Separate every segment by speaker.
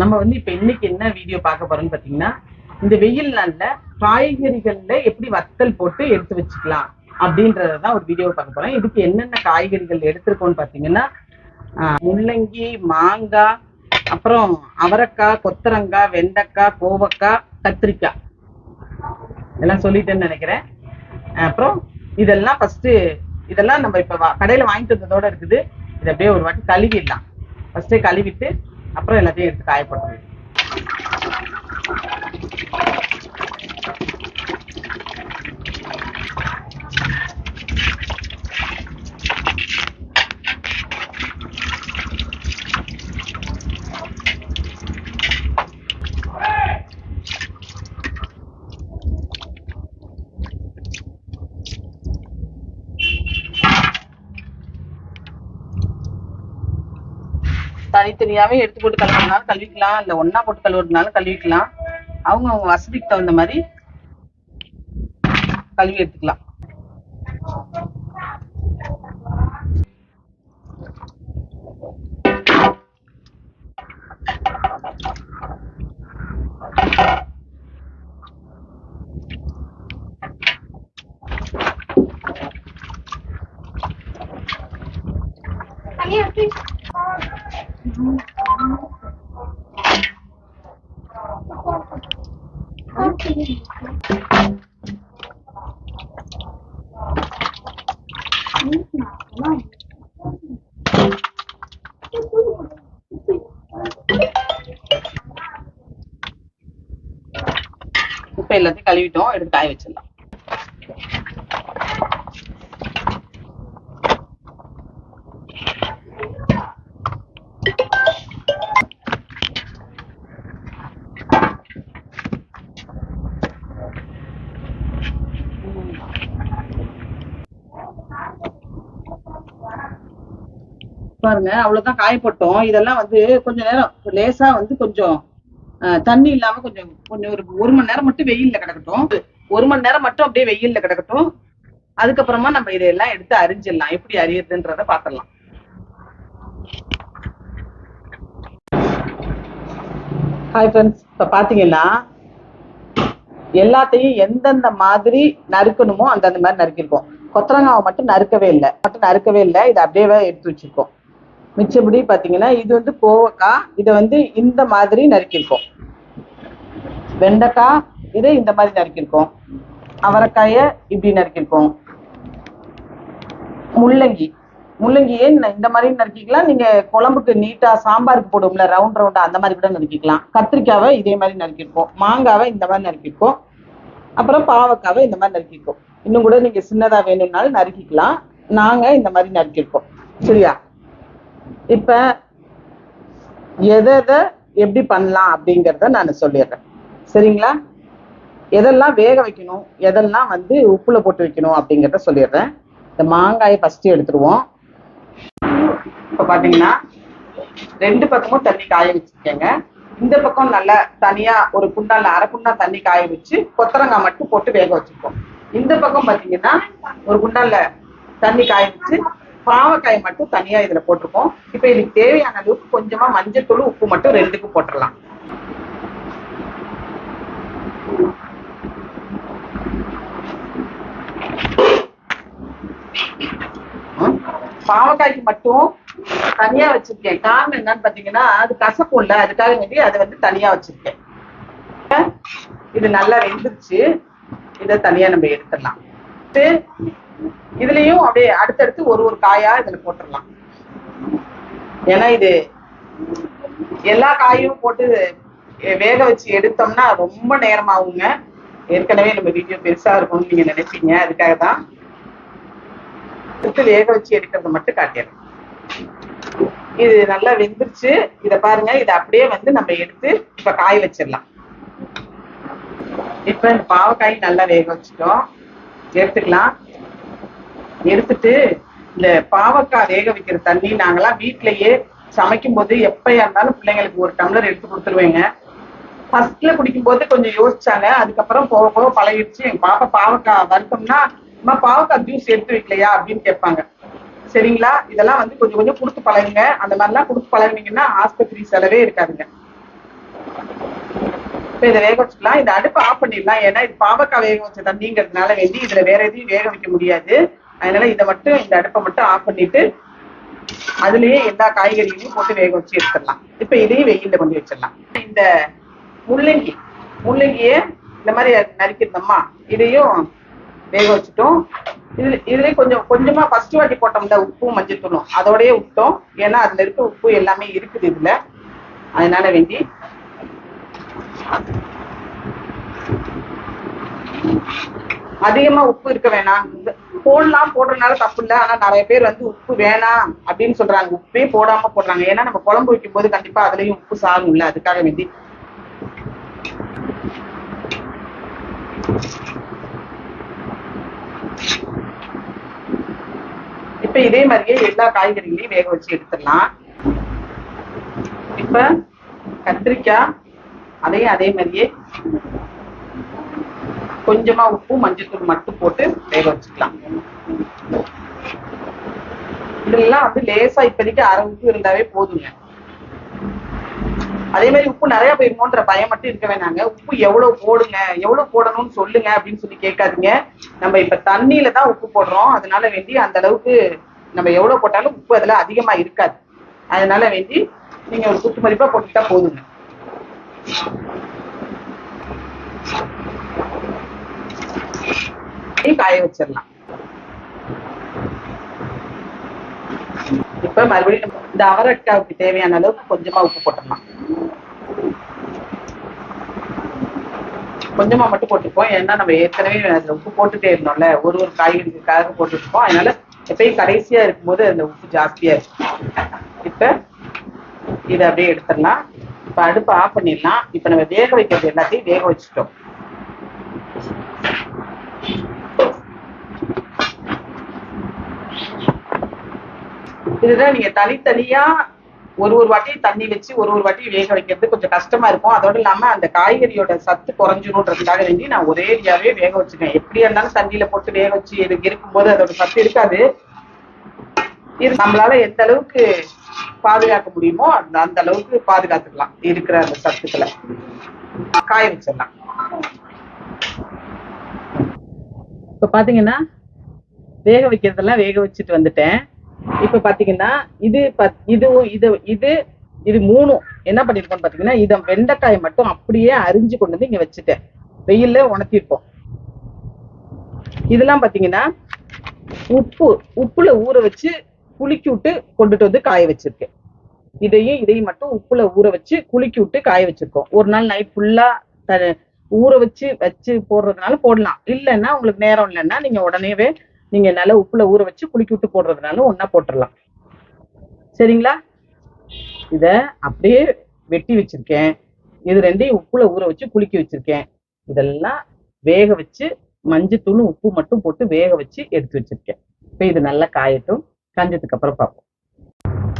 Speaker 1: நம்ம வந்து இப்ப இன்னைக்கு என்ன வீடியோ பார்க்க போறோம்னு பாத்தீங்கன்னா இந்த வெயில் நாள்ல காய்கறிகள்ல எப்படி வத்தல் போட்டு எடுத்து வச்சுக்கலாம் அப்படின்றதான் ஒரு வீடியோ பார்க்க போறோம். இதுக்கு என்னென்ன காய்கறிகள் எடுத்திருக்கோம்னு பாத்தீங்கன்னா ஆஹ், முள்ளங்கி மாங்காய் அப்புறம் அவரக்காய் கொத்தரங்காய் வெண்டைக்காய் கோவக்காய் கத்திரிக்காய். எல்லாம் சொல்லிட்டேன்னு நினைக்கிறேன். அப்புறம் இதெல்லாம் ஃபர்ஸ்ட் இதெல்லாம் நம்ம இப்ப கடையில வாங்கிட்டு வந்ததோட இருக்குது. இதை அப்படியே ஒரு வாட்டி கழுவிடலாம். ஃபர்ஸ்டே கழுவிட்டு அப்புறம் எல்லாத்தையும் எடுத்து காய தனித்தனியாவே எடுத்து போட்டு கழுவுறதுனாலும் கழுவிக்கலாம். இல்ல ஒன்னா போட்டு கழுவுறதுனாலும் கழுவிக்கலாம். அவங்க அவங்க வசதிக்கு தகுந்த மாதிரி கழுவி எடுத்துக்கலாம். இப்ப எல்லாத்தையும் கழுவிட்டோம் எடுத்து காய வச்சிடலாம். பாருங்க அவ்வளவுதான் காயப்பட்டோம். இதெல்லாம் வந்து கொஞ்ச நேரம் லேசா வந்து கொஞ்சம் தண்ணி இல்லாம கொஞ்சம் கொஞ்சம் ஒரு ஒரு மணி நேரம் மட்டும் வெயில்ல கிடக்கட்டும். ஒரு மணி நேரம் மட்டும் அப்படியே வெயில்ல கிடக்கட்டும். அதுக்கப்புறமா நம்ம இதையெல்லாம் எடுத்து அரிஞ்சிடலாம். எப்படி அறியறதுன்றத பாத்திரலாம் ஹாய் ஃப்ரெண்ட்ஸ் இப்ப பாத்தீங்கன்னா எல்லாத்தையும் எந்தெந்த மாதிரி நறுக்கணுமோ அந்தந்த மாதிரி நறுக்கிருக்கோம் கொத்தரங்காவை மட்டும் நறுக்கவே இல்லை. மட்டும் நறுக்கவே இல்லை. இதை அப்படியே எடுத்து வச்சிருக்கோம். மிச்சபடி பாத்தீங்கன்னா இது வந்து கோவக்காய் இதை வந்து இந்த மாதிரி நறுக்கிருக்கோம் வெண்டைக்காய் இதை இந்த மாதிரி நறுக்கிருக்கோம் அவரைக்காயை இப்படி நறுக்கிருக்கோம் முள்ளங்கி. முள்ளங்கியே இந்த மாதிரி நறுக்கிக்கலாம்? நீங்க குழம்புக்கு நீட்டா சாம்பாருக்கு போடுவோம்ல ரவுண்ட் ரவுண்டா அந்த மாதிரி கூட நறுக்கிக்கலாம். கத்திரிக்காவை இதே மாதிரி நறுக்கிருக்கோம் மாங்காவை இந்த மாதிரி நறுக்கிருக்கோம் அப்புறம் பாவக்காவை இந்த மாதிரி நறுக்கிருக்கோம் இன்னும் கூட நீங்க சின்னதா வேணும்னாலும் நறுக்கிக்கலாம். நாங்க இந்த மாதிரி நறுக்கிருக்கோம் சரியா? இப்ப எதை எதை எப்படி பண்ணலாம் அப்படிங்கறத நான் சொல்லிடுறேன். சரிங்களா? எதெல்லாம் வேக வைக்கணும் எதெல்லாம் வந்து உப்புல போட்டு வைக்கணும் அப்படிங்கறத சொல்லிடுறேன். இந்த மாங்காயை ஃபர்ஸ்ட் எடுத்துருவோம். இப்ப பாத்தீங்கன்னா ரெண்டு பக்கமும் தண்ணி காய வச்சிருக்கேங்க. இந்த பக்கம் நல்லா தனியா ஒரு குண்டால அரை குண்டா தண்ணி காய வச்சு கொத்தரங்காய் மட்டும் போட்டு வேக வச்சிருக்கோம். இந்த பக்கம் பாத்தீங்கன்னா ஒரு குண்டால தண்ணி காய வச்சு பாவக்காய் மட்டும் தனியா இதுல போட்டிருக்கோம். இப்ப இதுக்கு தேவையான அளவுக்கு கொஞ்சமா மஞ்சத்தூள் உப்பு மட்டும் ரெண்டுக்கும் போட்டுடலாம் பாவக்காய்க்கு மட்டும் தனியா வச்சிருக்கேன். காரணம் என்னன்னு பாத்தீங்கன்னா அது கசப்பும்ல அதுக்காக வேண்டி அதை வந்து தனியா வச்சிருக்கேன். இது நல்லா வெந்துருச்சு. இதை தனியா நம்ம எடுத்துடலாம். எடுத்து, இதுலயும் அப்படியே அடுத்தடுத்து ஒரு ஒரு காயா இதுல போட்டுடலாம் ஏன்னா இது எல்லா காயும் போட்டு வேக வச்சு எடுத்தோம்னா ரொம்ப நேரமாகுங்க. ஏற்கனவே நம்ம வீடியோ பெருசா இருக்கும்னு நீங்க நினைப்பீங்க. அதுக்காக தான் எடுத்து வேக வச்சு எடுக்கிறத மட்டும் காட்டிடுறேன். இது நல்லா வெந்துருச்சு. இத பாருங்க. இத அப்படியே வந்து நம்ம எடுத்து இப்ப காய வச்சிடலாம். இப்ப இந்த பாவக்காய் நல்லா வேக வச்சுட்டோம். எடுத்துக்கலாம் எடுத்துட்டு இந்த பாவக்காய் வேக வைக்கிற தண்ணி நாங்களாம் வீட்லயே சமைக்கும் போது எப்பயா இருந்தாலும் பிள்ளைங்களுக்கு ஒரு டம்ளர் எடுத்து கொடுத்துருவேங்க. ஃபர்ஸ்ட்ல குடிக்கும் போது கொஞ்சம் யோசிச்சாங்க. அதுக்கப்புறம் போக போக பழகிடுச்சு. எங்க பாப்பா பாவக்காய் வறுத்தோம்னா அம்மா பாவக்காய் ஜூஸ் எடுத்து வைக்கலையா? அப்படின்னு கேட்பாங்க. சரிங்களா? இதெல்லாம் வந்து கொஞ்சம் கொஞ்சம் கொடுத்து பழகுங்க. அந்த மாதிரிலாம் கொடுத்து பழகுனீங்கன்னா ஆஸ்பத்திரி செலவே இருக்காதுங்க. இப்ப இதை வேக வச்சுக்கலாம். இந்த அடுப்பை ஆஃப் பண்ணிடலாம். ஏன்னா இது பாவக்காய் வேக வச்ச தண்ணிங்கிறதுனால வேண்டி இதுல வேற எதையும் வேக வைக்க முடியாது. அதனால இதை மட்டும் இந்த அடுப்பை மட்டும் ஆஃப் பண்ணிட்டு அதுலயே எல்லா காய்கறிகளையும் போட்டு வேக வச்சு எடுத்துடலாம். இப்ப இதையும் வெயில்ல கொண்டு வச்சிடலாம். இந்த முள்ளங்கி முள்ளங்கிய இந்த மாதிரி நறுக்கிருந்தோமா இதையும் வேக வச்சுட்டோம். இதுல இதுலயே கொஞ்சம் கொஞ்சமா ஃபர்ஸ்ட் வாட்டி போட்டோம்ல உப்பும் மஞ்சள் தூளும். அதோடய விட்டோம் ஏன்னா அதுல இருக்க உப்பு எல்லாமே இருக்குது இதுல. அதனால வேண்டி அதிகமா உப்பு இருக்க வேணாம். போடலாம் போடுறதுனால தப்பு இல்லை. ஆனா நிறைய பேர் வந்து உப்பு வேணாம் அப்படின்னு சொல்றாங்க. உப்பே போடாம போடுறாங்க. ஏன்னா நம்ம குழம்பு வைக்கும் போது கண்டிப்பா அதுலயும் உப்பு சாகும்ல அதுக்காக வேண்டி. இப்ப இதே மாதிரியே எல்லா காய்கறிகளையும் வேக வச்சு எடுத்துடலாம். இப்ப கத்திரிக்காய் அதையும் அதே மாதிரியே கொஞ்சமா உப்பு மஞ்சத்தூள் மட்டும் போட்டு வேக வச்சுக்கலாம். இதெல்லாம் வந்து லேசா இப்போதைக்கு அரை உப்பு இருந்தாவே போதுங்க. அதே மாதிரி உப்பு நிறைய போயிருமோன்ற பயம் மட்டும் இருக்க வேணாங்க உப்பு எவ்வளவு போடுங்க எவ்வளவு போடணும்னு சொல்லுங்க அப்படின்னு சொல்லி கேட்காதீங்க. நம்ம இப்ப தண்ணியில தான் உப்பு போடுறோம். அதனால வேண்டி அந்த அளவுக்கு நம்ம எவ்வளவு போட்டாலும் உப்பு அதுல அதிகமா இருக்காது. அதனால வேண்டி நீங்க ஒரு குத்து மதிப்பா போட்டுட்டா போதுங்க. காய வச்சிடலாம். இப்ப மறுபடியும் இந்த அவரக்காவுக்கு தேவையான அளவுக்கு கொஞ்சமா உப்பு போட்டுடலாம். கொஞ்சமா மட்டும் போட்டுப்போம் ஏன்னா நம்ம ஏற்கனவே அதுல உப்பு போட்டுட்டே இருந்தோம்ல. ஒரு ஒரு காய்கறிக்காக போட்டுருப்போம் அதனால எப்பயும் கடைசியா இருக்கும்போது அந்த உப்பு ஜாஸ்தியா இருக்கும் இப்ப இதை அப்படியே எடுத்துடலாம். இப்ப அடுப்பு ஆஃப் பண்ணிடலாம். இப்ப நம்ம வேக வைக்கிறது எல்லாத்தையும் வேக வச்சுட்டோம். இதுதான் நீங்க தனித்தனியா ஒரு ஒரு வாட்டி தண்ணி வச்சு ஒரு ஒரு வாட்டி வேக வைக்கிறது கொஞ்சம் கஷ்டமா இருக்கும். அதோட இல்லாம அந்த காய்கறியோட சத்து குறைஞ்சிரும்ன்றதுக்காக வேண்டி நான் ஒரே ஏரியாவே வேக வச்சுக்கேன் எப்படியா இருந்தாலும் தண்ணியில போட்டு வேக வச்சு இருக்கும்போது அதோட சத்து இருக்காது. இது நம்மளால எந்த அளவுக்கு பாதுகாக்க முடியுமோ அந்த அந்த அளவுக்கு பாதுகாத்துக்கலாம் இருக்கிற அந்த சத்துக்களை. காய வச்சிடலாம் இப்ப பாத்தீங்கன்னா வேக வைக்கிறதெல்லாம் வேக வச்சுட்டு வந்துட்டேன். இப்ப பாத்தீங்கன்னா இது பத்- இதுவும் இது இது இது மூணும் என்ன பண்ணிருக்கோம்னு பாத்தீங்கன்னா இதை வெண்டைக்காயை மட்டும் அப்படியே அரிஞ்சு கொண்டு வந்து இங்க வச்சுட்டேன். வெயில்ல உணர்த்திருப்போம். இதெல்லாம் பாத்தீங்கன்னா உப்பு உப்புல ஊற வச்சு குலுக்கி விட்டு கொண்டுட்டு வந்து காய வச்சிருக்கேன். இதையும் இதையும் மட்டும் உப்புல ஊற வச்சு குலுக்கி விட்டு காய வச்சிருக்கோம். ஒரு நாள் நைட் ஃபுல்லா ஊற வச்சு வச்சு போடுறதுனால போடலாம். இல்லைன்னா உங்களுக்கு நேரம் இல்லைன்னா நீங்க உடனேவே நீங்க நல்லா உப்புல ஊற வச்சு குலுக்கி விட்டு போடுறதுனால ஒண்ணா போட்டுடலாம். சரிங்களா? இத அப்படியே வெட்டி வச்சிருக்கேன். இது ரெண்டையும் உப்புல ஊற வச்சு குலுக்கி வச்சிருக்கேன். இதெல்லாம் வேக வச்சு மஞ்சத்தூள் உப்பு மட்டும் போட்டு வேக வச்சு எடுத்து வச்சிருக்கேன். இப்ப இது நல்லா காயட்டும். காஞ்சதுக்கு அப்புறம் பார்ப்போம்.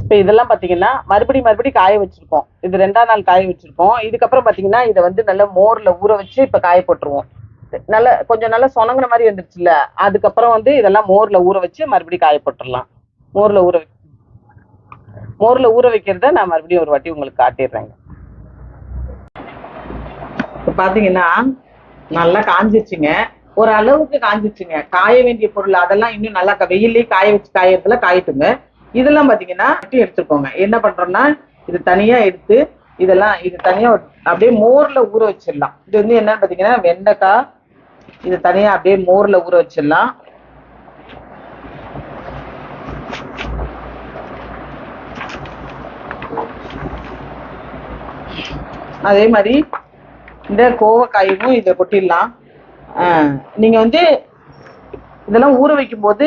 Speaker 1: இப்போ இதெல்லாம் பார்த்தீங்கன்னா மறுபடியும் மறுபடியும் காய வச்சிருக்கோம் இது ரெண்டாம் நாள் காய வச்சிருக்கோம் இதுக்கப்புறம் பார்த்தீங்கன்னா இதை வந்து நல்லா மோரில் ஊற வச்சு இப்போ காய போட்டுருவோம். நல்ல கொஞ்சம் நல்லா சொனங்குன மாதிரி வந்துருச்சுல்ல அதுக்கப்புறம் வந்து இதெல்லாம் மோரில் ஊற வச்சு மறுபடியும் காய போட்டுடலாம் மோரில் ஊற வை- ஊற வைக்கிறத நான் மறுபடியும் ஒரு வாட்டி உங்களுக்கு காட்டிடுறேங்க. இப்போ பார்த்தீங்கன்னா நல்லா காஞ்சிருச்சுங்க. ஒரு அளவுக்கு காஞ்சிருச்சுங்க காய வேண்டிய பொருள் அதெல்லாம் இன்னும் நல்லா வெயிலே காய வச்சு காயறதுல காயட்டுங்க. இதெல்லாம் பாத்தீங்கன்னா எடுத்துக்கோங்க என்ன பண்றோம்னா இது தனியா எடுத்து இதெல்லாம் இது தனியா அப்படியே மோர்ல ஊற வச்சிடலாம். இது வந்து என்னன்னு பாத்தீங்கன்னா வெண்டைக்காய் இது தனியா அப்படியே மோர்ல ஊற வச்சிடலாம். அதே மாதிரி இந்த கோவக்காயும் இதை கொட்டிடலாம். நீங்க வந்து இதெல்லாம் ஊற வைக்கும் போது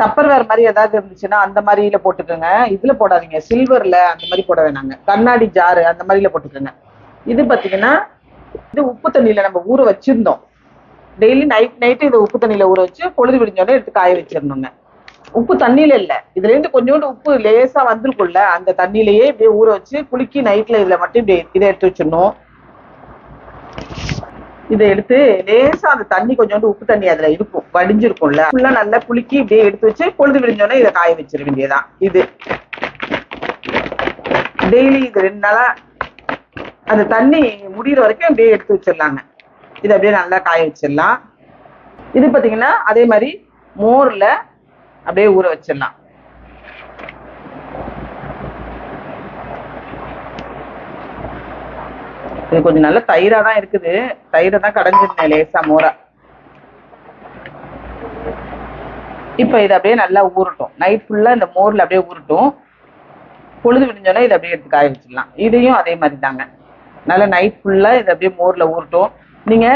Speaker 1: டப்பர் வேற மாதிரி ஏதாவது இருந்துச்சுன்னா அந்த மாதிரியில போட்டுக்கோங்க. இதுல போடாதீங்க. சில்வர்ல அந்த மாதிரி போட வேணாங்க. கண்ணாடி ஜாரு அந்த மாதிரில போட்டுக்கோங்க. இது பாத்தீங்கன்னா இது உப்பு தண்ணியில நம்ம ஊற வச்சிருந்தோம். டெய்லி நைட் நைட்டு இதை உப்பு தண்ணியில ஊற வச்சு பொழுது விடிஞ்சோடனே எடுத்து காய வச்சிடணுங்க. உப்பு தண்ணியில இல்ல. இதுல இருந்து கொஞ்சோண்டு உப்பு லேசா வந்திருக்கும்ல அந்த தண்ணியிலேயே இப்படியே ஊற வச்சு குலுக்கி நைட்ல இதுல மட்டும் இப்படி இதை எடுத்து வச்சிடணும். இதை எடுத்து லேசா அந்த தண்ணி கொஞ்சோண்டு உப்பு தண்ணி அதுல இருக்கும் வடிஞ்சிருக்கும்ல. ஃபுல்லா நல்லா குலுக்கி இப்படியே எடுத்து வச்சு பொழுது விடிஞ்சோடனே இதை காய வச்சிட வேண்டியதுதான். இது. டெய்லி இது ரெண்டு நாளா அந்த தண்ணி முடியிற வரைக்கும் அப்படியே எடுத்து வச்சிடலாங்க. இது அப்படியே நல்லா காய வச்சிடலாம். இது பார்த்தீங்கன்னா அதே மாதிரி மோர்ல அப்படியே ஊற வச்சிடலாம். இது கொஞ்சம் நல்ல தயிரா தான் இருக்குது. தயிரை தான் கடைஞ்சிருந்தேன் லேசா மோரா. இப்போ இது அப்படியே நல்லா ஊறட்டும். நைட் ஃபுல்லா இந்த மோர்ல அப்படியே ஊறட்டும். பொழுது விடிஞ்சோன்னா இதை அப்படியே எடுத்து காய வச்சிடலாம். இதையும் அதே மாதிரி தாங்க. நல்லா நைட் ஃபுல்லா இதை அப்படியே மோர்ல ஊறட்டும். நீங்க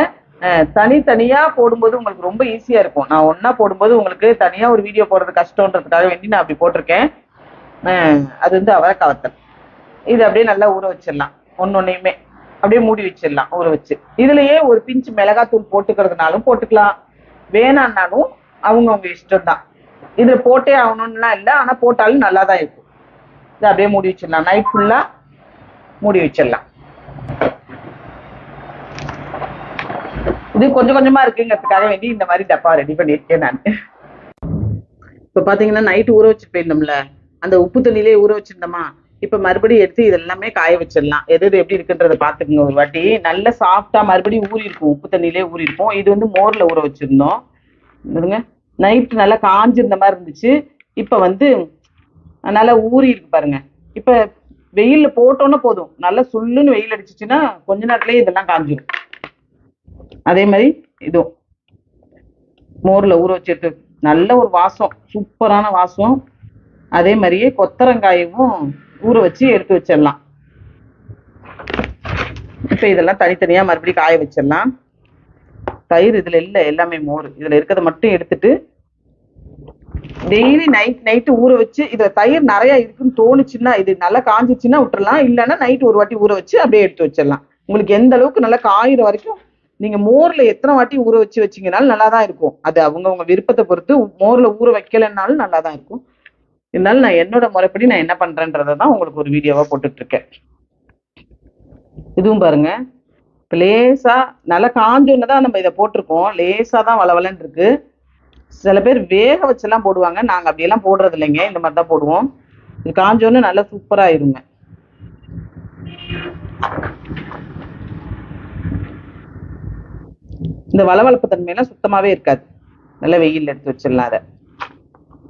Speaker 1: தனித்தனியா போடும்போது உங்களுக்கு ரொம்ப ஈஸியா இருக்கும். நான் ஒன்றா போடும்போது உங்களுக்கு தனியா ஒரு வீடியோ போடுறது கஷ்டம்ன்றதுக்காக வேண்டி நான் அப்படி போட்டிருக்கேன். அது வந்து அவரை கவத்தல் இது அப்படியே நல்லா ஊற வச்சிடலாம். ஒன்னொன்னையுமே அப்படியே மூடி வச்சிடலாம் ஊற வச்சு. இதுலயே ஒரு பிஞ்சு மிளகாத்தூள் போட்டுக்கிறதுனாலும் போட்டுக்கலாம். வேணான்னாலும் அவங்கவுங்க இஷ்டம் தான் இது போட்டே ஆகணும்லாம் இல்லை ஆனா போட்டாலும் நல்லா தான் இருக்கும். இதை அப்படியே மூடி வச்சிடலாம். நைட் ஃபுல்லா மூடி வச்சிடலாம். இது கொஞ்சம் கொஞ்சமா இருக்குங்கிறதுக்காக வேண்டி இந்த மாதிரி டப்பா ரெடி பண்ணியிருக்கேன் நான். இப்போ பார்த்தீங்கன்னா நைட்டு ஊற வச்சுட்டு போயிருந்தோம்ல அந்த உப்பு தண்ணியிலே ஊற வச்சிருந்தோமா இப்ப மறுபடியும் எடுத்து இதெல்லாமே காய வச்சிடலாம். எது எது எப்படி இருக்குன்றத பாத்துக்கோங்க ஒரு வாட்டி. நல்ல சாஃப்டா மறுபடியும் ஊறி இருக்கும். உப்பு தண்ணியிலே ஊறி இருக்கும். இது வந்து மோர்ல ஊற வச்சிருந்தோம். இருங்க நைட் நல்லா காஞ்சிருந்த மாதிரி இருந்துச்சு. இப்ப வந்து நல்லா ஊறி இருக்கு பாருங்க. இப்ப வெயிலில் போட்டோன்னே போதும். நல்லா சுல்லுன்னு வெயில் அடிச்சிச்சுன்னா கொஞ்ச நேரத்திலேயே இதெல்லாம் காஞ்சிடும் அதே மாதிரி இதுவும். மோர்ல ஊற வச்சிருக்கு நல்ல ஒரு வாசம். சூப்பரான வாசம். அதே மாதிரியே கொத்தரங்காயவும் ஊற வச்சு எடுத்து வச்சிடலாம். இப்போ இதெல்லாம் தனித்தனியா மறுபடியும் காய வச்சிடலாம். தயிர் இதுல இல்ல எல்லாமே மோர். இதுல இருக்கிறத மட்டும் எடுத்துட்டு டெய்லி நைட் நைட்டு ஊற வச்சு இதுல தயிர் நிறையா இருக்குன்னு தோணுச்சுன்னா இது நல்லா காஞ்சிச்சுன்னா விட்டுறலாம். இல்லைன்னா நைட் ஒரு வாட்டி ஊற வச்சு அப்படியே எடுத்து வச்சிடலாம். உங்களுக்கு எந்த அளவுக்கு நல்லா காயிற வரைக்கும் நீங்க மோர்ல எத்தனை வாட்டி ஊற வச்சு வச்சீங்கனாலும் நல்லா தான் இருக்கும். அது அவங்கவுங்க விருப்பத்தை பொறுத்து மோர்ல ஊற வைக்கலைன்னாலும் நல்லா தான் இருக்கும். இருந்தாலும் நான் என்னோட முறைப்படி நான் என்ன பண்றேன்றதை தான் உங்களுக்கு ஒரு வீடியோவா போட்டுட்டு இருக்கேன் இதுவும் பாருங்க. இப்ப லேசா நல்லா காஞ்சோன்னு தான் நம்ம இதை போட்டிருக்கோம். லேசா தான் வளவலன்னு இருக்கு. சில பேர் வேக வச்செல்லாம் போடுவாங்க. நாங்க அப்படியெல்லாம் போடுறது இல்லைங்க. இந்த மாதிரி தான் போடுவோம். இது காஞ்சோன்னு நல்லா சூப்பரா ஆயிருங்க. இந்த வளவளப்பு தன்மையெல்லாம் சுத்தமாவே இருக்காது. நல்ல வெயில் எடுத்து வச்சிடலாம் அதை.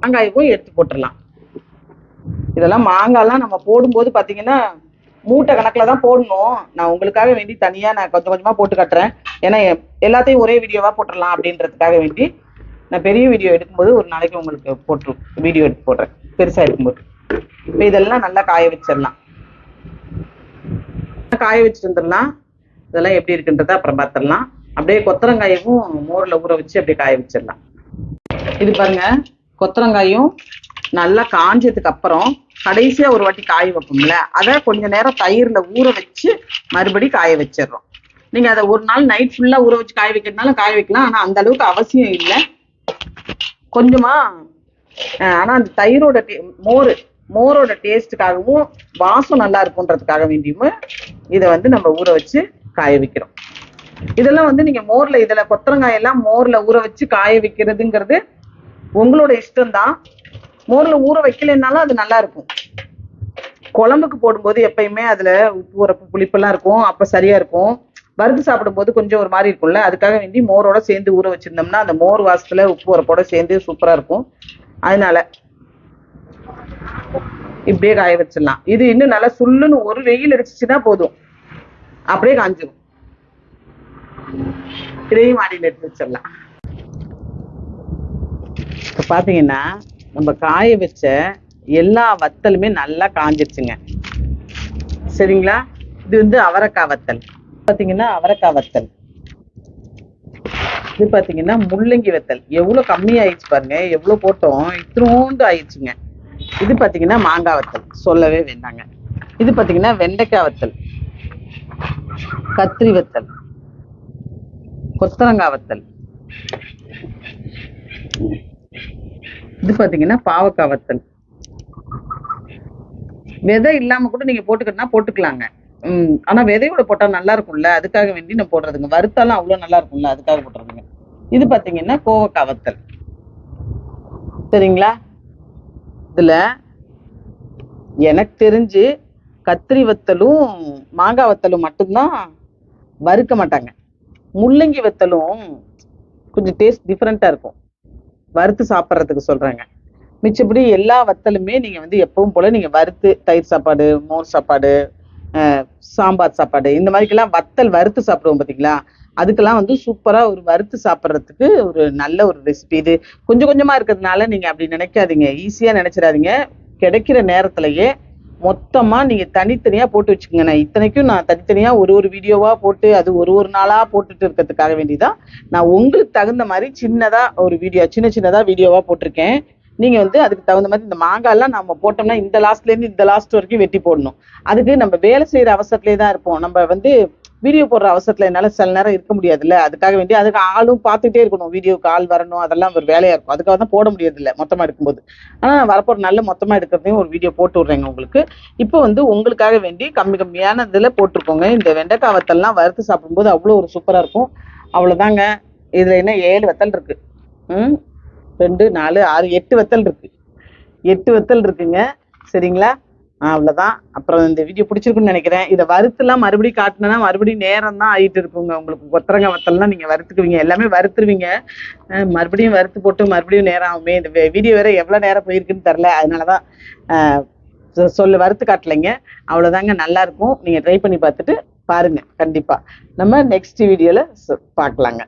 Speaker 1: வெங்காயமும் எடுத்து போட்டுடலாம். இதெல்லாம் மாங்காய்லாம் நம்ம போடும்போது பார்த்தீங்கன்னா மூட்டை கணக்குல தான் போடணும். நான் உங்களுக்காக வேண்டி தனியா நான் கொஞ்சம் கொஞ்சமா போட்டு கட்டுறேன். ஏன்னா எல்லாத்தையும் ஒரே வீடியோவா போட்டுடலாம் அப்படின்றதுக்காக வேண்டி நான் பெரிய வீடியோ எடுக்கும்போது ஒரு நாளைக்கு உங்களுக்கு போட்டு வீடியோ எடுத்து போடுறேன். பெருசா எடுக்கும்போது. இப்போ இதெல்லாம் நல்லா காய வச்சிடலாம். காய வச்சுட்டு வந்துடலாம். இதெல்லாம் எப்படி இருக்குன்றத அப்புறம் பார்த்துடலாம் அப்படியே கொத்தரங்காயவும் மோர்ல ஊற வச்சு அப்படியே காய வச்சிடலாம். இது பாருங்க. கொத்தரங்காயும் நல்லா காஞ்சதுக்கு அப்புறம் கடைசியா ஒரு வாட்டி காய வைப்போம்ல. அதை கொஞ்ச நேரம் தயிர்ல ஊற வச்சு மறுபடி காய வச்சிடுறோம். நீங்க அதை ஒரு நாள் நைட் ஃபுல்லா ஊற வச்சு காய வைக்கிறதுனால காய வைக்கலாம். ஆனா அந்த அளவுக்கு அவசியம் இல்லை. கொஞ்சமா ஆனா அந்த தயிரோட டே- மோர் மோரோட டேஸ்ட்டுக்காகவும் வாசம் நல்லா இருக்குன்றதுக்காக வேண்டியும் இதை வந்து நம்ம ஊற வச்சு காய வைக்கிறோம். இதெல்லாம் வந்து நீங்க மோர்ல இதுல கொத்தரங்காய் எல்லாம் மோர்ல ஊற வச்சு காய வைக்கிறதுங்கிறது உங்களோட இஷ்டம்தான். மோர்ல ஊற வைக்கலைன்னாலும் அது நல்லா இருக்கும். குழம்புக்கு போடும்போது எப்பயுமே அதுல உப்பு உரப்பு புளிப்பெல்லாம் இருக்கும். அப்ப சரியா இருக்கும். வறுத்து சாப்பிடும்போது கொஞ்சம் ஒரு மாதிரி இருக்கும்ல. அதுக்காக வேண்டி மோரோட சேர்ந்து ஊற வச்சிருந்தோம்னா அந்த மோர் வாசத்துல உப்பு உரப்போட சேர்ந்து சூப்பரா இருக்கும். அதனால இப்படியே காய வச்சிடலாம். இது இன்னும் நல்லா சுள்ளுன்னு ஒரு வெயில் அடிச்சுச்சுன்னா போதும். அப்படியே காஞ்சிடும் இதையும் மாடியில் எடுத்து வச்சிடலாம். இப்போ பாத்தீங்கன்னா நம்ம காய வச்ச எல்லா வத்தலுமே நல்லா காஞ்சிருச்சுங்க. சரிங்களா? இது வந்து அவரைக்காய் வத்தல். பாத்தீங்கன்னா அவரைக்காய் வத்தல். இது பாத்தீங்கன்னா முள்ளங்கி வத்தல். எவ்வளவு கம்மி ஆயிடுச்சு பாருங்க. எவ்வளவு போட்டோம். இத்தினோண்டு ஆயிடுச்சுங்க. இது பாத்தீங்கன்னா மாங்காய் வத்தல். சொல்லவே வேண்டாங்க. இது பாத்தீங்கன்னா வெண்டைக்காய் வத்தல். கத்திரி வத்தல். கொத்தரங்காய் வத்தல். இது பாத்தீங்கன்னா பாவக்காய் வத்தல். விதை இல்லாம கூட நீங்க போட்டுக்கிட்டா போட்டுக்கலாங்க. உம் ஆனா விதையோட போட்டா நல்லா இருக்கும்ல அதுக்காக வேண்டி நான் போடுறதுங்க. வறுத்தாலும் அவ்வளவு நல்லா இருக்கும்ல அதுக்காக போடுறதுங்க. இது பாத்தீங்கன்னா கோவக்காய் வத்தல். சரிங்களா? இதுல எனக்கு தெரிஞ்சு கத்திரி வத்தலும் மாங்காய் வத்தலும் மட்டும்தான் வறுக்க மாட்டாங்க. முள்ளங்கி வத்தலும் கொஞ்சம் டேஸ்ட் டிஃப்ரெண்ட்டாக இருக்கும். வறுத்து சாப்பிட்றதுக்கு சொல்கிறாங்க மிச்சப்படி எல்லா வத்தலுமே நீங்கள் வந்து எப்பவும் போல் நீங்கள் வறுத்து தயிர் சாப்பாடு மோர் சாப்பாடு சாம்பார் சாப்பாடு இந்த மாதிரிக்கெல்லாம் வத்தல் வறுத்து சாப்பிடுவோம் பார்த்தீங்களா அதுக்கெல்லாம் வந்து சூப்பராக ஒரு வறுத்து சாப்பிட்றதுக்கு ஒரு நல்ல ஒரு ரெசிபி இது கொஞ்சம் கொஞ்சமாக இருக்கிறதுனால நீங்கள் அப்படி நினைக்காதீங்க. ஈஸியாக நினச்சிடாதீங்க. கிடைக்கிற நேரத்திலேயே மொத்தமாக நீங்கள் தனித்தனியாக போட்டு வச்சுக்கோங்க. நான் இத்தனைக்கும் நான் தனித்தனியாக ஒரு ஒரு வீடியோவாக போட்டு அது ஒரு ஒரு நாளாக போட்டுட்டு இருக்கிறதுக்காக வேண்டிதான். நான் உங்களுக்கு தகுந்த மாதிரி சின்னதாக ஒரு வீடியோ சின்ன சின்னதாக வீடியோவாக போட்டிருக்கேன். நீங்கள் வந்து அதுக்கு தகுந்த மாதிரி இந்த மாங்காய்லாம் நம்ம போட்டோம்னா இந்த லாஸ்ட்லேருந்து இந்த லாஸ்ட் வரைக்கும் வெட்டி போடணும். அதுக்கு நம்ம வேலை செய்கிற அவசரத்துலேயே தான் இருப்போம். நம்ம வந்து வீடியோ போடுற அவசரத்தில் என்னால் சில நேரம் இருக்க முடியாதுல்ல. அதுக்காக வேண்டி அதுக்கு ஆளும் பார்த்துக்கிட்டே இருக்கணும். வீடியோக்கு ஆள் வரணும். அதெல்லாம் ஒரு வேலையாக இருக்கும். அதுக்காக தான் போட முடியறதில்ல மொத்தமாக எடுக்கும்போது. ஆனால் நான் வரப்போகிற நல்ல மொத்தமாக எடுக்கிறதையும் ஒரு வீடியோ போட்டு விட்றேங்க உங்களுக்கு. இப்போ வந்து உங்களுக்காக வேண்டி கம்மி கம்மியான இதில் போட்டிருக்கோங்க. இந்த வெண்டைக்காய் வத்தல்லாம் வறுத்து சாப்பிடும்போது அவ்வளோ ஒரு சூப்பராக இருக்கும். அவ்வளோதாங்க இதில் என்ன ஏழு வத்தல் இருக்கு. ம்? ரெண்டு நாலு ஆறு எட்டு வத்தல் இருக்கு. எட்டு வத்தல் இருக்குங்க. சரிங்களா? அவ்வளோதான் அப்புறம் இந்த வீடியோ பிடிச்சிருக்குன்னு நினைக்கிறேன். இதை வறுத்துலாம் மறுபடியும் காட்டினா மறுபடியும் நேரம் தான் ஆகிட்டு இருக்குங்க. உங்களுக்கு கொத்தரங்க வத்தல்லாம் நீங்கள் வறுத்துக்குவீங்க. எல்லாமே வறுத்துருவீங்க. மறுபடியும் வறுத்து போட்டு மறுபடியும் நேரம் ஆகுமே. இந்த வீடியோ வேற எவ்வளோ நேரம் போயிருக்குன்னு தெரில அதனால தான் சொல்லு சொ- வறுத்து காட்டலைங்க. அவ்வளோதாங்க நல்லாயிருக்கும் நீங்கள் ட்ரை பண்ணி பார்த்துட்டு பாருங்கள் கண்டிப்பாக நம்ம நெக்ஸ்ட் வீடியோவில் பார்க்கலாங்க.